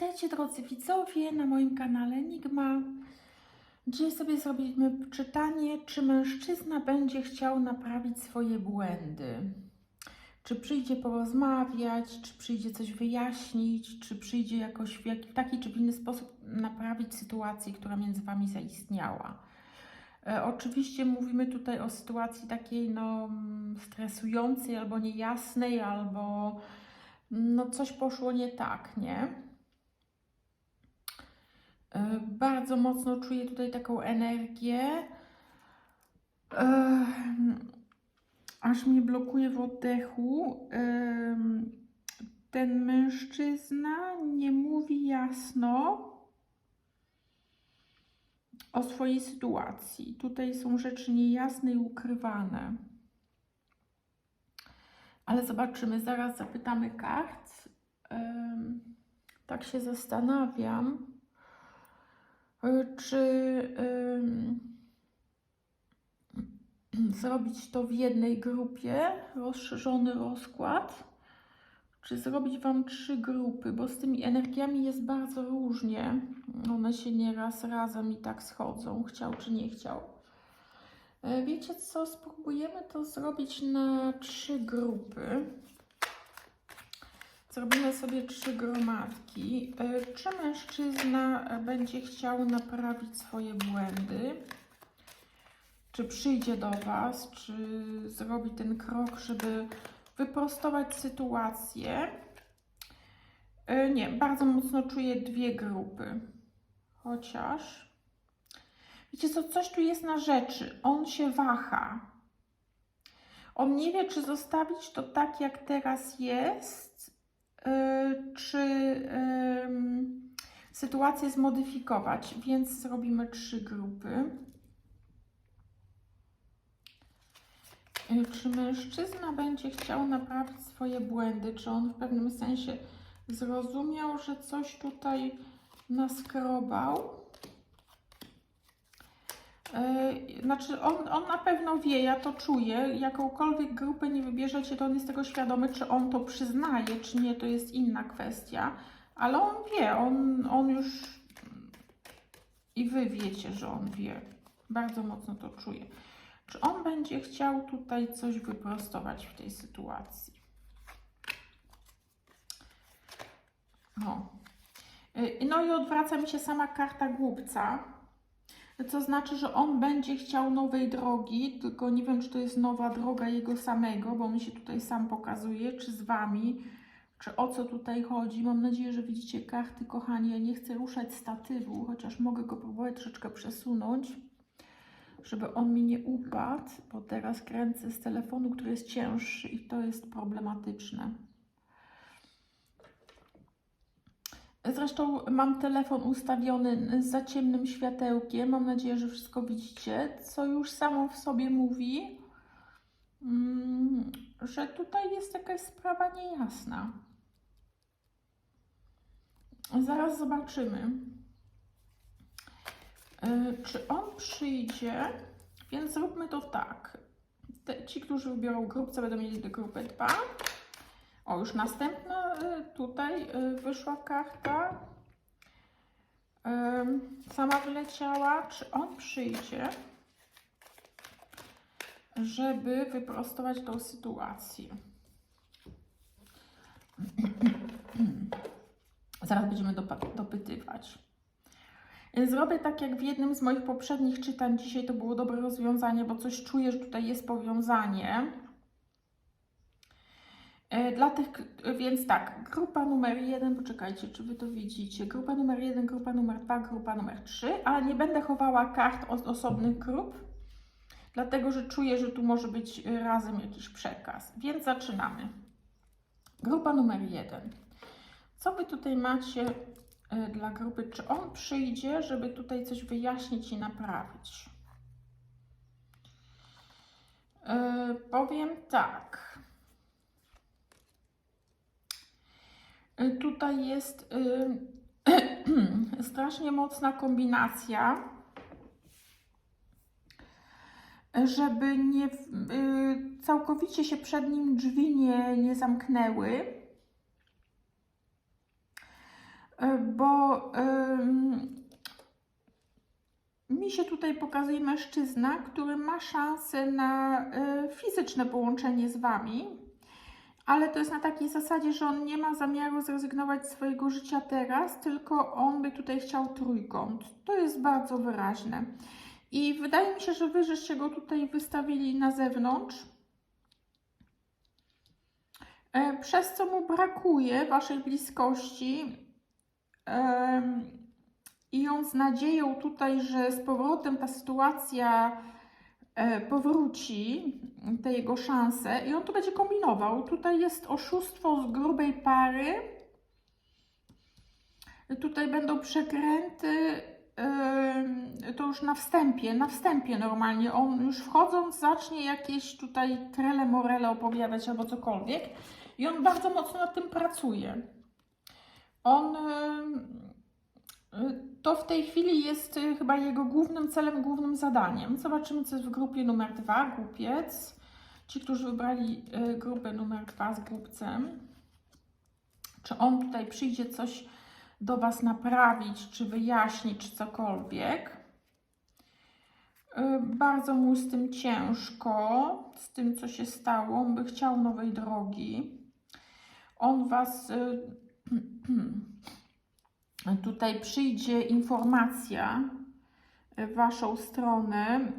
Witajcie drodzy widzowie na moim kanale Enigma. Dzisiaj sobie zrobimy czytanie, czy mężczyzna będzie chciał naprawić swoje błędy. Czy przyjdzie porozmawiać, czy przyjdzie coś wyjaśnić, czy przyjdzie jakoś w, taki czy w inny sposób naprawić sytuację, która między Wami zaistniała. E, oczywiście mówimy tutaj o sytuacji takiej no, stresującej, albo niejasnej, albo no coś poszło nie tak, nie? E, Bardzo mocno czuję tutaj taką energię. E, Aż mnie blokuje w oddechu. Em, Ten mężczyzna nie mówi jasno o swojej sytuacji. Tutaj są rzeczy niejasne i ukrywane. Ale zobaczymy, zaraz zapytamy kart. Tak się zastanawiam, czy zrobić to w jednej grupie, rozszerzony rozkład, czy zrobić Wam trzy grupy, bo z tymi energiami jest bardzo różnie. One się nieraz razem i tak schodzą, chciał czy nie chciał. E, Wiecie co, spróbujemy to zrobić na trzy grupy. Zrobimy sobie trzy gromadki. E, Czy mężczyzna e, będzie chciał naprawić swoje błędy? Czy przyjdzie do Was? Czy zrobi ten krok, żeby wyprostować sytuację? E, Nie, bardzo mocno czuję dwie grupy. Chociaż. Wiecie co, coś tu jest na rzeczy. On się waha. On nie wie, czy zostawić to tak, jak teraz jest, czy ym, sytuację zmodyfikować. Więc zrobimy trzy grupy. Yy, Czy mężczyzna będzie chciał naprawić swoje błędy? Czy on w pewnym sensie zrozumiał, że coś tutaj naskrobał? Yy, Znaczy, on, on na pewno wie, ja to czuję. Jakąkolwiek grupę nie wybierzecie, to on jest tego świadomy, czy on to przyznaje, czy nie, to jest inna kwestia. Ale on wie, on, on już i wy wiecie, że on wie. Bardzo mocno to czuję. Czy on będzie chciał tutaj coś wyprostować w tej sytuacji? O. Yy, No i odwraca mi się sama karta głupca. To znaczy, że on będzie chciał nowej drogi, tylko nie wiem, czy to jest nowa droga jego samego, bo mi się tutaj sam pokazuje, czy z wami, czy o co tutaj chodzi. Mam nadzieję, że widzicie karty, kochani. Ja nie chcę ruszać statywu, chociaż mogę go próbować troszeczkę przesunąć, żeby on mi nie upadł, bo teraz kręcę z telefonu, który jest cięższy i to jest problematyczne. Zresztą mam telefon ustawiony za ciemnym światełkiem. Mam nadzieję, że wszystko widzicie, co już samo w sobie mówi, mm, że tutaj jest jakaś sprawa niejasna. Zaraz zobaczymy, Y, czy on przyjdzie. Więc zróbmy to tak. Te, ci, którzy wybiorą grupce, będą mieli grupę 2. O, już następna y, tutaj y, wyszła karta. Sama wyleciała. Czy on przyjdzie, żeby wyprostować tą sytuację? Zaraz będziemy dopytywać. Y, Zrobię tak jak w jednym z moich poprzednich czytań. Dzisiaj to było dobre rozwiązanie, bo coś czuję, że tutaj jest powiązanie. E, Dla tych, więc tak, grupa numer jeden, poczekajcie, czy wy to widzicie. Grupa numer jeden, grupa numer dwa, grupa numer trzy, ale nie będę chowała kart od osobnych grup, dlatego że czuję, że tu może być razem jakiś przekaz. Więc zaczynamy. Grupa numer jeden. Co wy tutaj macie y, dla grupy? Czy on przyjdzie, żeby tutaj coś wyjaśnić i naprawić? Y, powiem tak. Y, Tutaj jest y, strasznie mocna kombinacja, żeby nie, w- y, całkowicie się przed nim drzwi nie, nie zamknęły. e, bo mi się tutaj pokazuje mężczyzna, który ma szansę na e, fizyczne połączenie z Wami, ale to jest na takiej zasadzie, że on nie ma zamiaru zrezygnować z swojego życia teraz, tylko on by tutaj chciał trójkąt. To jest bardzo wyraźne. I wydaje mi się, że Wy żeście go tutaj wystawili na zewnątrz, e, przez co mu brakuje Waszej bliskości. I on z nadzieją tutaj, że z powrotem ta sytuacja powróci, te jego szanse, i on tu będzie kombinował. Tutaj jest oszustwo z grubej pary. Tutaj będą przekręty. em, To już na wstępie, na wstępie normalnie. On już wchodząc zacznie jakieś tutaj trele morele opowiadać albo cokolwiek. I on bardzo mocno nad tym pracuje. On em, to w tej chwili jest y, chyba jego głównym celem, głównym zadaniem. Zobaczymy, co jest w grupie numer dwa, głupiec. Ci, którzy wybrali y, grupę numer dwa z głupcem. Czy on tutaj przyjdzie coś do Was naprawić, czy wyjaśnić, czy cokolwiek. Y, Bardzo mu z tym ciężko, z tym, co się stało. On by chciał nowej drogi. On Was. Tutaj przyjdzie informacja w Waszą stronę,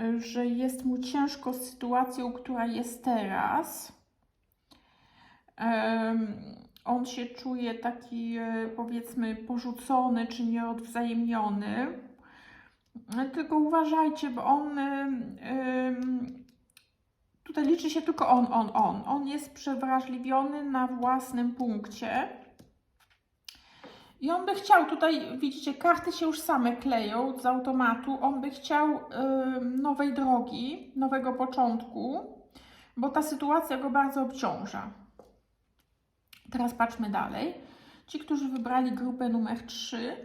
y, że jest mu ciężko z sytuacją, która jest teraz. On się czuje taki, e, powiedzmy, porzucony czy nieodwzajemniony. E, Tylko uważajcie, bo on. Tutaj liczy się tylko on, on, on. On jest przewrażliwiony na własnym punkcie. I on by chciał, tutaj widzicie, karty się już same kleją z automatu. On by chciał nowej drogi, nowego początku, bo ta sytuacja go bardzo obciąża. Teraz patrzmy dalej. Ci, którzy wybrali grupę numer 3,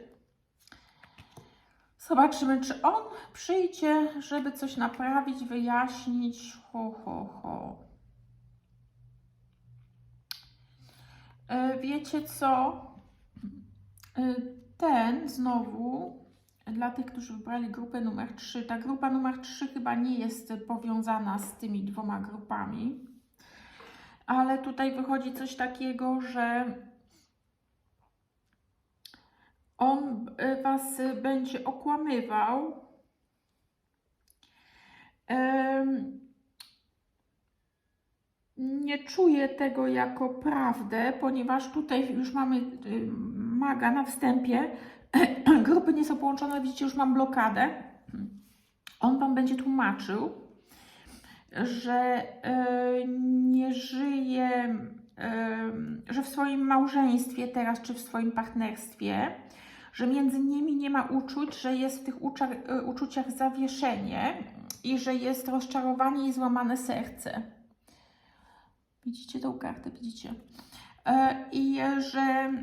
zobaczymy, czy on przyjdzie, żeby coś naprawić, wyjaśnić. Ho, ho, ho. E, Wiecie co? Y, Ten znowu, dla tych, którzy wybrali grupę numer 3, ta grupa numer 3 chyba nie jest powiązana z tymi dwoma grupami, ale tutaj wychodzi coś takiego, że on Was będzie okłamywał. Nie czuję tego jako prawdę, ponieważ tutaj już mamy maga na wstępie. Grupy nie są połączone, widzicie, już mam blokadę. On Wam będzie tłumaczył, że y, nie żyje, y, że w swoim małżeństwie teraz, czy w swoim partnerstwie, że między nimi nie ma uczuć, że jest w tych y, uczuciach zawieszenie i że jest rozczarowanie i złamane serce. Widzicie tą kartę, widzicie. E, I e, że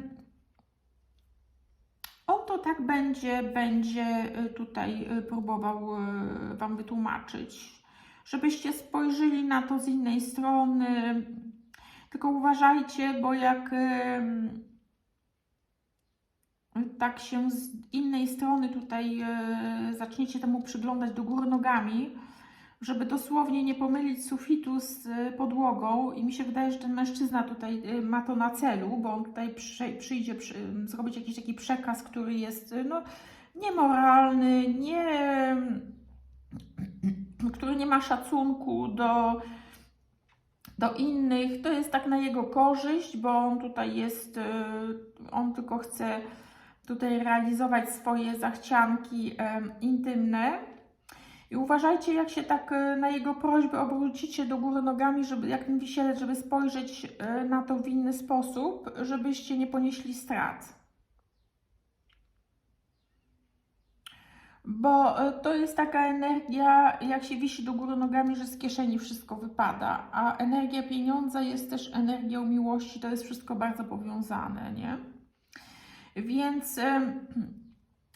on to tak będzie, będzie e, tutaj e, próbował e, Wam wytłumaczyć, żebyście spojrzeli na to z innej strony. Tylko uważajcie, bo jak tak się z innej strony tutaj zaczniecie temu przyglądać do góry nogami, żeby dosłownie nie pomylić sufitu z y, podłogą i mi się wydaje, że ten mężczyzna tutaj y, ma to na celu, bo on tutaj przy, przyjdzie przy, y, zrobić jakiś taki przekaz, który jest no, niemoralny, nie, który nie ma szacunku do, do innych. To jest tak na jego korzyść, bo on tutaj jest, on tylko chce tutaj realizować swoje zachcianki intymne. I uważajcie, jak się tak e, na jego prośbę obrócicie do góry nogami, żeby jak ten wisielec, żeby spojrzeć e, na to w inny sposób, żebyście nie ponieśli strat. Bo e, to jest taka energia, jak się wisi do góry nogami, że z kieszeni wszystko wypada. A energia pieniądza jest też energią miłości, to jest wszystko bardzo powiązane, nie? Więc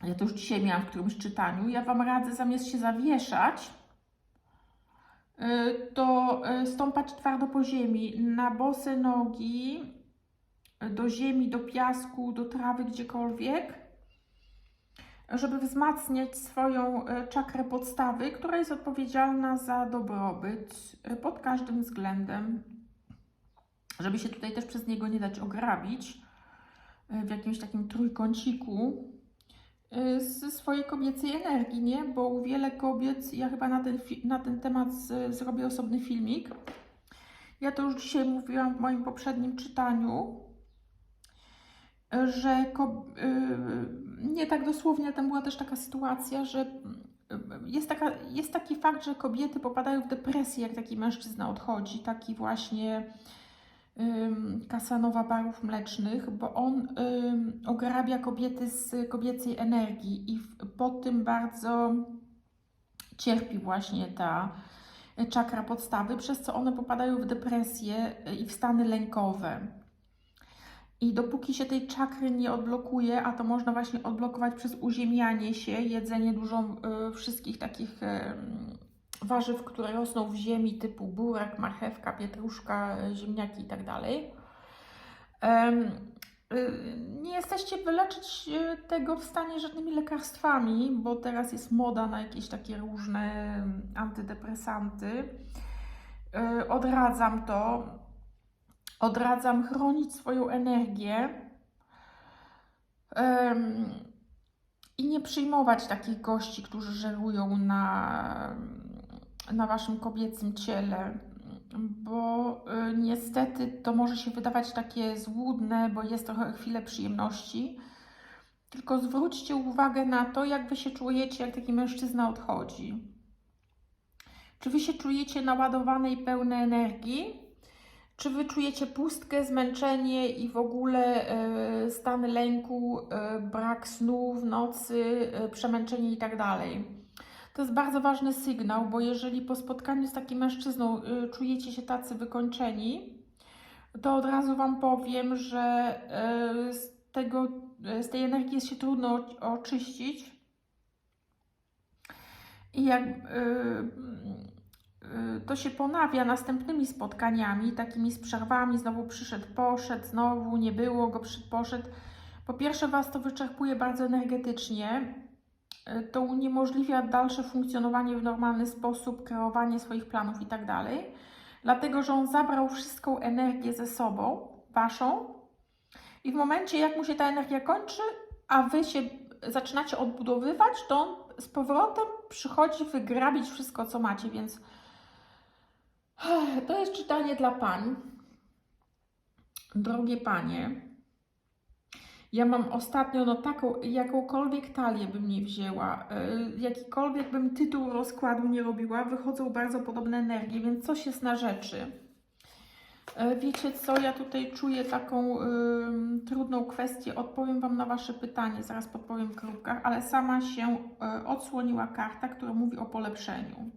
ja to już dzisiaj miałam w którymś czytaniu, ja Wam radzę zamiast się zawieszać, y, to y, stąpać twardo po ziemi, na bose nogi, do ziemi, do piasku, do trawy, gdziekolwiek, żeby wzmacniać swoją czakrę podstawy, która jest odpowiedzialna za dobrobyt pod każdym względem, żeby się tutaj też przez niego nie dać ograbić w jakimś takim trójkąciku ze swojej kobiecej energii, nie? Bo u wiele kobiet, ja chyba na ten, na ten temat z, zrobię osobny filmik. Ja to już dzisiaj mówiłam w moim poprzednim czytaniu, że y, nie tak dosłownie, tam była też taka sytuacja, że y, jest, taka, jest taki fakt, że kobiety popadają w depresję, jak taki mężczyzna odchodzi, taki właśnie Kasanowa barów mlecznych, bo on ym, ograbia kobiety z kobiecej energii i po tym bardzo cierpi właśnie ta czakra podstawy, przez co one popadają w depresję i w stany lękowe. I dopóki się tej czakry nie odblokuje, a to można właśnie odblokować przez uziemianie się, jedzenie dużo y, wszystkich takich y, warzyw, które rosną w ziemi, typu burek, marchewka, pietruszka, y, ziemniaki i tak y, Nie jesteście wyleczyć y, tego w stanie żadnymi lekarstwami, bo teraz jest moda na jakieś takie różne antydepresanty. Y, Odradzam to. Odradzam chronić swoją energię i nie przyjmować takich gości, którzy żerują na, na waszym kobiecym ciele, bo y, niestety to może się wydawać takie złudne, bo jest trochę chwilę przyjemności. Tylko zwróćcie uwagę na to, jak wy się czujecie, jak taki mężczyzna odchodzi. Czy wy się czujecie naładowane i pełne energii? Czy wy czujecie pustkę, zmęczenie i w ogóle e, stan lęku, e, brak snu w nocy, e, przemęczenie i tak dalej? To jest bardzo ważny sygnał, bo jeżeli po spotkaniu z takim mężczyzną e, czujecie się tacy wykończeni, to od razu Wam powiem, że e, z, tego, e, z tej energii jest się trudno oczyścić. I jak y, y, to się ponawia następnymi spotkaniami, takimi z przerwami, znowu przyszedł, poszedł, znowu nie było go, poszedł. Po pierwsze, Was to wyczerpuje bardzo energetycznie. To uniemożliwia dalsze funkcjonowanie w normalny sposób, kreowanie swoich planów i tak. Dlatego, że on zabrał wszystką energię ze sobą, Waszą, i w momencie, jak mu się ta energia kończy, a Wy się zaczynacie odbudowywać, to on z powrotem przychodzi wygrabić wszystko, co macie, więc to jest czytanie dla pań. Drogie panie, ja mam ostatnio no taką, jakąkolwiek talię bym nie wzięła, yy, jakikolwiek bym tytuł rozkładu nie robiła, wychodzą bardzo podobne energie, więc coś jest na rzeczy. E, Wiecie co, ja tutaj czuję taką ym, trudną kwestię. Odpowiem Wam na Wasze pytanie, zaraz podpowiem w kropkach, ale sama się y, odsłoniła karta, która mówi o polepszeniu.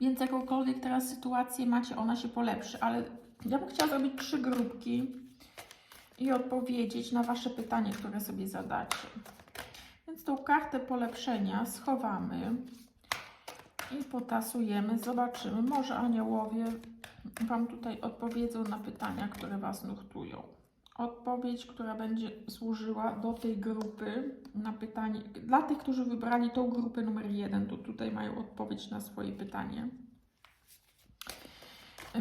Więc jakąkolwiek teraz sytuację macie, ona się polepszy, ale ja bym chciała zrobić trzy grupki i odpowiedzieć na Wasze pytanie, które sobie zadacie. Więc tą kartę polepszenia schowamy i potasujemy, zobaczymy. Może aniołowie Wam tutaj odpowiedzą na pytania, które Was nurtują. Odpowiedź, która będzie służyła do tej grupy na pytanie. Dla tych, którzy wybrali tą grupę numer jeden, to tutaj mają odpowiedź na swoje pytanie.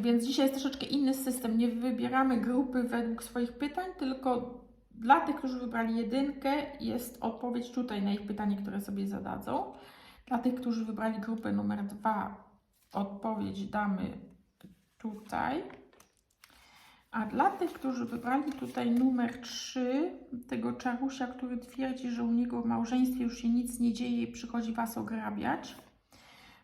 Więc dzisiaj jest troszeczkę inny system. Nie wybieramy grupy według swoich pytań, tylko dla tych, którzy wybrali jedynkę, jest odpowiedź tutaj na ich pytanie, które sobie zadadzą. Dla tych, którzy wybrali grupę numer dwa, odpowiedź damy tutaj. A dla tych, którzy wybrali tutaj numer 3, tego czarusia, który twierdzi, że u niego w małżeństwie już się nic nie dzieje i przychodzi Was ograbiać,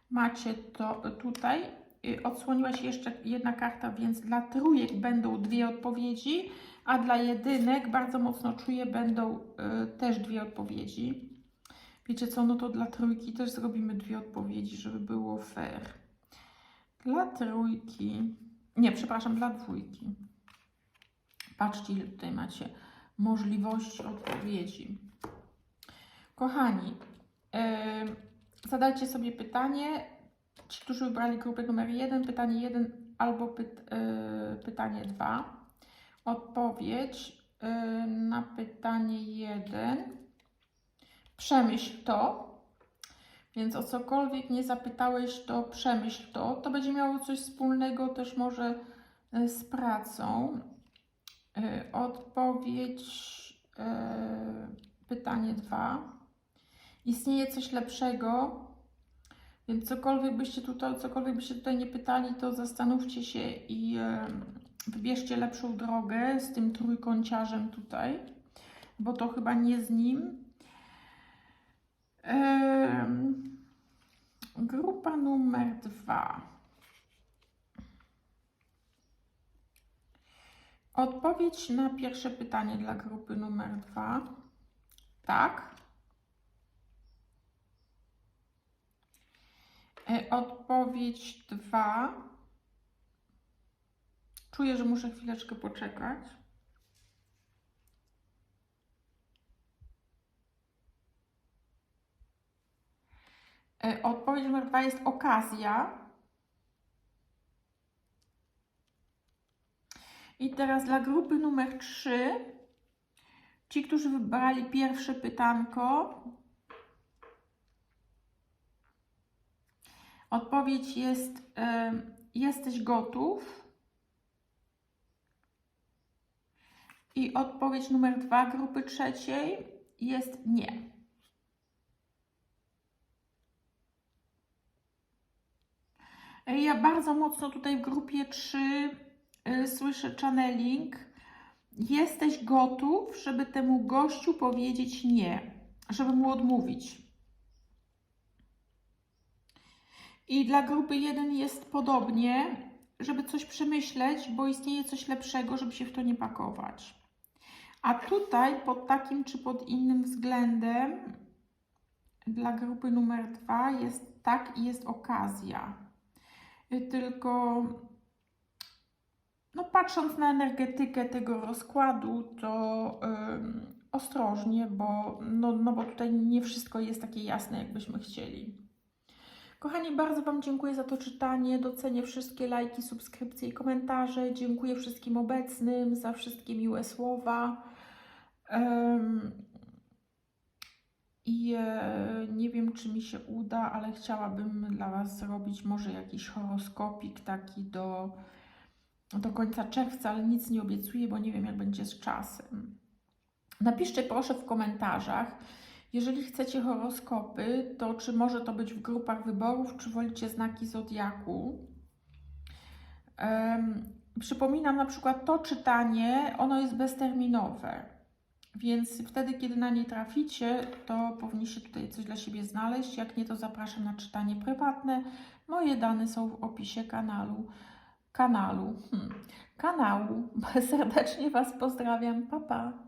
macie to tutaj. Odsłoniła się jeszcze jedna karta, więc dla trójek będą dwie odpowiedzi, a dla jedynek bardzo mocno czuję, będą y, też dwie odpowiedzi. Wiecie co, no to dla trójki też zrobimy dwie odpowiedzi, żeby było fair. Dla trójki, nie, przepraszam, dla dwójki. Patrzcie, ile tutaj macie możliwości odpowiedzi. Kochani, em, zadajcie sobie pytanie. Ci, którzy wybrali grupę numer jeden, pytanie jeden albo pyt, e, pytanie dwa. Odpowiedź y, na pytanie 1. Przemyśl to. Więc o cokolwiek nie zapytałeś, to przemyśl to. To będzie miało coś wspólnego też może y, z pracą. Y, Odpowiedź y, pytanie 2. Istnieje coś lepszego, więc cokolwiek byście tutaj, cokolwiek byście tutaj nie pytali, to zastanówcie się i wybierzcie lepszą drogę z tym trójkąciarzem tutaj, bo to chyba nie z nim. Grupa numer dwa. Odpowiedź na pierwsze pytanie dla grupy numer dwa. Tak. E, Odpowiedź 2. Czuję, że muszę chwileczkę poczekać. E, Odpowiedź numer 2 jest okazja. I teraz dla grupy numer 3. Ci, którzy wybrali pierwsze pytanko, Odpowiedź jest: jesteś gotów. I odpowiedź numer dwa grupy trzeciej jest nie. Ja bardzo mocno tutaj w grupie 3 y, słyszę channeling. Jesteś gotów, żeby temu gościu powiedzieć nie, żeby mu odmówić. I dla grupy 1 jest podobnie, żeby coś przemyśleć, bo istnieje coś lepszego, żeby się w to nie pakować. A tutaj pod takim czy pod innym względem dla grupy numer 2 jest tak i jest okazja. Y, Tylko no patrząc na energetykę tego rozkładu, to ostrożnie, bo, no, no bo tutaj nie wszystko jest takie jasne, jakbyśmy chcieli. Kochani, bardzo Wam dziękuję za to czytanie. Docenię wszystkie lajki, subskrypcje i komentarze. Dziękuję wszystkim obecnym za wszystkie miłe słowa. Em, I e, nie wiem, czy mi się uda, ale chciałabym dla Was zrobić może jakiś horoskopik taki do, do końca czerwca, ale nic nie obiecuję, bo nie wiem, jak będzie z czasem. Napiszcie proszę w komentarzach, jeżeli chcecie horoskopy, to czy może to być w grupach wyborów, czy wolicie znaki zodiaku? Um, przypominam na przykład to czytanie, ono jest bezterminowe, więc wtedy, kiedy na nie traficie, to powinniście tutaj coś dla siebie znaleźć. Jak nie, to zapraszam na czytanie prywatne. Moje dane są w opisie kanału. Kanału. Hmm. Kanału. Serdecznie Was pozdrawiam. Pa, pa.